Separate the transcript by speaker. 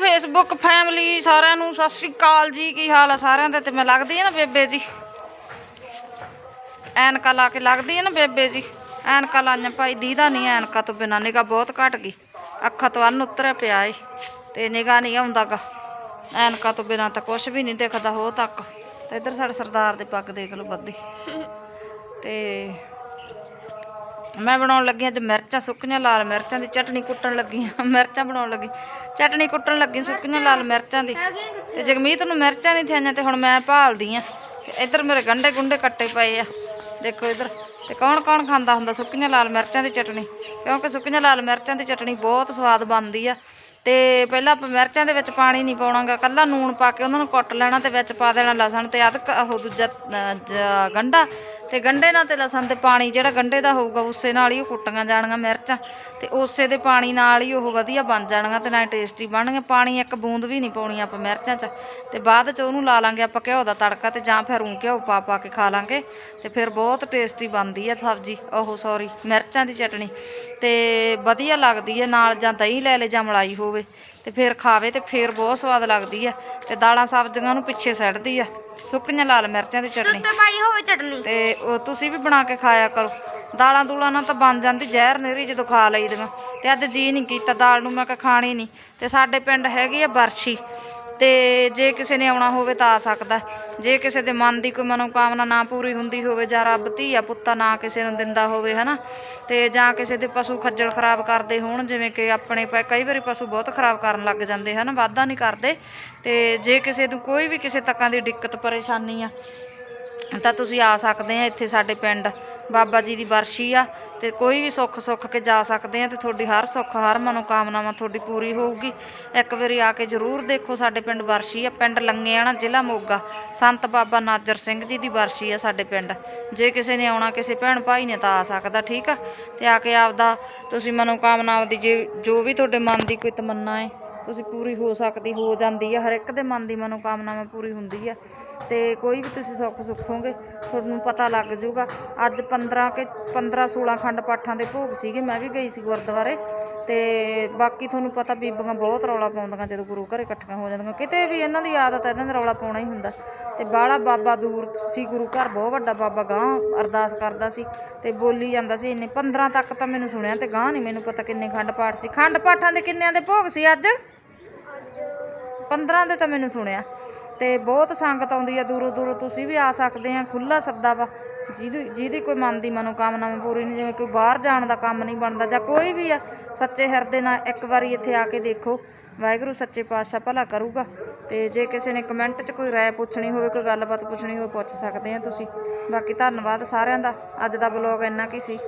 Speaker 1: Facebook family ਸਾਰਿਆਂ ਨੂੰ ਸਤਿ ਸ੍ਰੀ ਅਕਾਲ ਜੀ, ਕੀ ਹਾਲ ਆ ਸਾਰਿਆਂ ਦੇ? ਤੇ ਮੈਂ ਲੱਗਦੀ ਆ ਨਾ ਬੇਬੇ ਜੀ। ਐਨਕਾ ਲਾ ਕੇ ਲੱਗਦੀ ਆ ਨਾ ਬੇਬੇ ਜੀ। ਐਨਕਾ ਲਾਈਆਂ ਭਾਈ, ਦੀਦਾ ਨਹੀਂ ਐਨਕਾ ਤੋਂ ਬਿਨਾਂ ਨਿਗਾ ਬਹੁਤ ਘਟ ਗਈ। ਅੱਖਾਂ ਤੋਂ ਅੰਨ ਉਤਰਿਆ ਪਿਆ ਏ, ਤੇ ਨਿਗਾ ਨਹੀਂ ਆਉਂਦਾਗਾ। ਐਨਕਾ ਤੋਂ ਬਿਨਾਂ ਤਾਂ ਕੁਝ ਵੀ ਨਹੀਂ ਦਿਖਦਾ, ਹੋ ਤੱਕ। ਤੇ ਇੱਧਰ ਸਾਡੇ ਸਰਦਾਰ ਦੇ ਪੱਗ ਦੇਖ ਲਓ ਬੱਦੀ। ਤੇ ਮੈਂ ਬਣਾਉਣ ਲੱਗੀ ਅੱਜ ਮਿਰਚਾਂ ਸੁੱਕੀਆਂ ਲਾਲ ਮਿਰਚਾਂ ਦੀ ਚਟਣੀ ਕੁੱਟਣ ਲੱਗੀ ਹਾਂ। ਮਿਰਚਾਂ ਬਣਾਉਣ ਲੱਗੀ। ਚਟਣੀ ਕੁੱਟਣ ਲੱਗੀ ਸੁੱਕੀਆਂ ਲਾਲ ਮਿਰਚਾਂ ਦੀ। ਤੇ ਜਗਮੀਤ ਨੂੰ ਮਿਰਚਾਂ ਨਹੀਂ ਥਿਆਈਆਂ ਤੇ ਹੁਣ ਮੈਂ ਭਾਲਦੀ ਆ ਇੱਧਰ ਮੇਰੇ ਗੰਡੇ ਗੁੰਡੇ ਕੱਟੇ ਪਏ ਆ। ਦੇਖੋ ਇੱਧਰ। ਤੇ ਕੌਣ ਕੌਣ ਖਾਂਦਾ ਹੁੰਦਾ ਸੁੱਕੀਆਂ ਲਾਲ ਮਿਰਚਾਂ ਦੀ ਚਟਣੀ ਕਿਉਂਕਿ ਸੁੱਕੀਆਂ ਲਾਲ ਮਿਰਚਾਂ ਦੀ ਚਟਣੀ ਬਹੁਤ ਸਵਾਦ ਬਣਦੀ ਆ। ਤੇ ਪਹਿਲਾਂ ਆਪਾਂ ਮਿਰਚਾਂ ਦੇ ਵਿੱਚ ਪਾਣੀ ਨਹੀਂ ਪਾਉਣਾਗਾ। ਕੱਲਾ ਨੂਣ ਪਾ ਕੇ ਉਹਨਾਂ ਨੂੰ ਕੁੱਟ ਲੈਣਾ ਤੇ ਵਿੱਚ ਪਾ ਦੇਣਾ ਲਸਣ ਤੇ ਅਦਰਕ ਉਹ ਦੂਜਾ ਅਹ, ਗੰਢਾ। ਤੇ ਗੰਢੇ ਨਾਲ ਤੇ ਲਸਣ ਤੇ ਪਾਣੀ ਜਿਹੜਾ ਗੰਢੇ ਦਾ ਹੋਊਗਾ ਉਸੇ ਨਾਲ ਹੀ ਉਹ ਕੁੱਟੀਆਂ ਜਾਣੀਆਂ ਮਿਰਚਾਂ। ਤੇ ਉਸੇ ਦੇ ਪਾਣੀ ਨਾਲ ਹੀ ਉਹ ਵਧੀਆ ਬਣ ਜਾਣਗੀਆਂ ਤੇ ਨਾਲ ਟੇਸਟੀ ਬਣਨਗੀਆਂ। ਪਾਣੀ ਇੱਕ ਬੂੰਦ ਵੀ ਨਹੀਂ ਪਾਉਣੀ ਆਪਾਂ ਮਿਰਚਾਂ 'ਚ। ਤੇ ਬਾਅਦ 'ਚ ਉਹਨੂੰ ਲਾ ਲਾਂਗੇ ਆਪਾਂ ਘਿਓ ਦਾ ਤੜਕਾ ਤੇ ਜਾਂ ਫਿਰ ਊਂ ਘਿਓ ਪਾ ਪਾ ਕੇ ਖਾ ਲਾਂਗੇ। ਤੇ ਫਿਰ ਬਹੁਤ ਟੇਸਟੀ ਬਣਦੀ ਆ ਸਬਜ਼ੀ, ਉਹ ਸੌਰੀ ਮਿਰਚਾਂ ਦੀ ਚਟਣੀ ਤੇ ਵਧੀਆ ਲੱਗਦੀ ਹੈ ਨਾਲ ਜਾਂ ਦਹੀਂ ਲੈ ਲੈ ਜਾਂ ਮਲਾਈ ਹੋਵੇ। ਤੇ ਫਿਰ ਖਾਵੇ ਤੇ ਫਿਰ ਬਹੁਤ ਸਵਾਦ ਲੱਗਦੀ ਆ ਤੇ ਦਾਲਾਂ ਸਬਜ਼ੀਆਂ ਨੂੰ ਪਿੱਛੇ ਸੱਟਦੀ ਆ। ਸੁੱਕੀਆਂ ਲਾਲ ਮਿਰਚਾਂ ਦੀ ਚਟਣੀ
Speaker 2: ਤੇ ਪਾਈ ਹੋਵੇ ਚਟਨੀ।
Speaker 1: ਤੇ ਉਹ ਤੁਸੀਂ ਵੀ ਬਣਾ ਕੇ ਖਾਇਆ ਕਰੋ। ਦਾਲਾਂ ਦੂਲਾਂ ਨਾਲ ਤਾਂ ਬਣ ਜਾਂਦੀ ਜ਼ਹਿਰ ਨੇਰੀ ਜਦੋਂ ਖਾ ਲਈਦੀਆਂ। ਤੇ ਅੱਜ ਜੀ ਨਹੀਂ ਕੀਤਾ ਦਾਲ ਨੂੰ ਮੈਂ ਕਿਹਾ ਖਾਣੀ ਨਹੀਂ। ਤੇ ਸਾਡੇ ਪਿੰਡ ਹੈਗੀ ਆ ਬਰਛੀ। ਤੇ ਜੇ ਕਿਸੇ ਨੇ ਆਉਣਾ ਹੋਵੇ ਤਾਂ ਆ ਸਕਦਾ ਜੇ ਕਿਸੇ ਦੇ ਮਨ ਦੀ ਕੋਈ ਮਨੋਕਾਮਨਾ ਨਾ ਪੂਰੀ ਹੁੰਦੀ ਹੋਵੇ ਜਾਂ ਰੱਬ ਧੀਆ ਪੁੱਤਾ ਨਾ ਕਿਸੇ ਨੂੰ ਦਿੰਦਾ ਹੋਵੇ, ਹਨਾ? ਤੇ ਜਾਂ ਕਿਸੇ ਦੇ ਪਸ਼ੂ ਖੱਜਲ ਖਰਾਬ ਕਰਦੇ ਹੋਣ, ਜਿਵੇਂ ਕਿ ਆਪਣੇ ਪ- ਕਈ ਵਾਰੀ ਪਸ਼ੂ ਬਹੁਤ ਖਰਾਬ ਕਰਨ ਲੱਗ ਜਾਂਦੇ, ਹਨ? ਵਾਧਾ ਨਹੀਂ ਕਰਦੇ। ਤੇ ਜੇ ਕਿਸੇ ਨੂੰ ਕੋਈ ਵੀ ਕਿਸੇ ਤੱਕਾਂ ਦੀ ਦਿੱਕਤ, ਪਰੇਸ਼ਾਨੀ ਆ, ਤਾਂ ਤੁਸੀਂ ਆ ਸਕਦੇ ਆ ਇੱਥੇ ਸਾਡੇ ਪਿੰਡ। ਬਾਬਾ ਜੀ ਦੀ ਬਰਸ਼ੀ ਆ ਤੇ ਕੋਈ ਵੀ ਸੁੱਖ ਸੁੱਖ ਕੇ ਜਾ ਸਕਦੇ ਆ ਤੇ ਤੁਹਾਡੀ ਹਰ ਸੁੱਖ, ਹਰ ਮਨੋਕਾਮਨਾਵਾਂ ਤੁਹਾਡੀ ਪੂਰੀ ਹੋਊਗੀ। ਇੱਕ ਵਾਰੀ ਆ ਕੇ ਜ਼ਰੂਰ ਦੇਖੋ ਸਾਡੇ ਪਿੰਡ ਬਰਸ਼ੀ ਆ, ਪਿੰਡ ਲੰਗੇਆਣਾ ਜ਼ਿਲ੍ਹਾ ਮੋਗਾ। ਸੰਤ ਬਾਬਾ ਨਾਜਰ ਸਿੰਘ ਜੀ ਦੀ ਬਰਸ਼ੀ ਆ ਸਾਡੇ ਪਿੰਡ। ਜੇ ਕਿਸੇ ਨੇ ਆਉਣਾ, ਕਿਸੇ ਭੈਣ ਭਾਈ ਨੇ ਤਾਂ ਆ ਸਕਦਾ, ਠੀਕ ਆ? ਤੇ ਆ ਕੇ ਆਪਦਾ ਤੁਸੀਂ ਮਨੋਕਾਮਨਾਵਾਂ ਦੀ ਜੇ, ਜੋ ਵੀ ਤੁਹਾਡੇ ਮਨ ਦੀ ਕੋਈ ਤਮੰਨਾ ਹੈ ਤੁਸੀਂ ਪੂਰੀ ਹੋ ਸਕਦੀ, ਹੋ ਜਾਂਦੀ ਆ, ਹਰ ਇੱਕ ਦੇ ਮਨ ਦੀ ਮਨੋਕਾਮਨਾਵਾਂ ਪੂਰੀ ਹੁੰਦੀ ਆ। ਤੇ ਕੋਈ ਵੀ ਤੁਸੀਂ ਸੁੱਖ ਸੁੱਖੋਗੇ ਤੁਹਾਨੂੰ ਪਤਾ ਲੱਗ ਜਾਊਗਾ। ਅੱਜ 15 ਕੇ 15 16 ਖੰਡ ਪਾਠਾਂ ਦੇ ਭੋਗ ਸੀਗੇ, ਮੈਂ ਵੀ ਗਈ ਸੀ ਗੁਰਦੁਆਰੇ। ਤੇ ਬਾਕੀ ਤੁਹਾਨੂੰ ਪਤਾ ਬੀਬੀਆਂ ਬਹੁਤ ਰੌਲਾ ਪਾਉਂਦੀਆਂ, ਜਦੋਂ ਗੁਰੂ ਘਰੇ ਇਕੱਠੀਆਂ ਹੋ ਜਾਂਦੀਆਂ। ਕਿਤੇ ਵੀ ਇਹਨਾਂ ਦੀ ਆਦਤ ਹੈ ਇਹਨਾਂ ਦਾ ਰੌਲਾ ਪਾਉਣਾ ਹੀ ਹੁੰਦਾ। ਤੇ ਬਾਹਲਾ ਬਾਬਾ ਦੂਰ ਸੀ, ਗੁਰੂ ਘਰ ਬਹੁਤ ਵੱਡਾ ਬਾਬਾ ਗਾਂ ਅਰਦਾਸ ਕਰਦਾ ਸੀ। ਤੇ ਬੋਲੀ ਜਾਂਦਾ ਸੀ, ਇੰਨੇ 15 ਤੱਕ ਤਾਂ ਮੈਨੂੰ ਸੁਣਿਆ ਤੇ ਗਾਂ ਨਹੀਂ ਮੈਨੂੰ ਪਤਾ ਕਿੰਨੇ ਖੰਡ ਪਾਠ ਸੀ। ਖੰਡ ਪਾਠਾਂ ਦੇ ਕਿੰਨਿਆਂ ਦੇ ਭੋਗ ਸੀ ਅੱਜ? 15 ਦੇ ਤਾਂ ਮੈਨੂੰ ਸੁਣਿਆ। ਤੇ ਬਹੁਤ ਸੰਗਤ ਆਉਂਦੀ ਆ ਦੂਰੋਂ ਦੂਰੋਂ, ਤੁਸੀਂ ਵੀ ਆ ਸਕਦੇ ਆ ਖੁੱਲਾ ਸੱਦਾ ਵਾ। ਜਿਹਦੀ ਜਿਹਦੀ ਕੋਈ ਮਨ ਦੀ ਮਨੋਕਾਮਨਾ ਪੂਰੀ ਨਹੀਂ, ਜਿਵੇਂ ਕੋਈ ਬਾਹਰ ਜਾਣ ਦਾ ਕੰਮ ਨਹੀਂ ਬਣਦਾ ਜਾਂ ਕੋਈ ਵੀ ਆ, ਸੱਚੇ ਹਿਰਦੇ ਨਾਲ ਇੱਕ ਵਾਰੀ ਇੱਥੇ ਆ ਕੇ ਦੇਖੋ। ਵਾਹਿਗੁਰੂ ਸੱਚੇ ਪਾਤਸ਼ਾਹ ਭਲਾ ਕਰੂਗਾ। ਤੇ ਜੇ ਕਿਸੇ ਨੇ ਕਮੈਂਟ 'ਚ ਕੋਈ ਰਾਏ ਪੁੱਛਣੀ ਹੋਵੇ, ਕੋਈ ਗੱਲਬਾਤ ਪੁੱਛਣੀ ਹੋਵੇ, ਪੁੱਛ ਸਕਦੇ ਆ ਤੁਸੀਂ। ਬਾਕੀ ਧੰਨਵਾਦ ਸਾਰਿਆਂ ਦਾ। ਅੱਜ ਦਾ ਬਲੌਗ ਇੰਨਾ ਕੀ ਸੀ।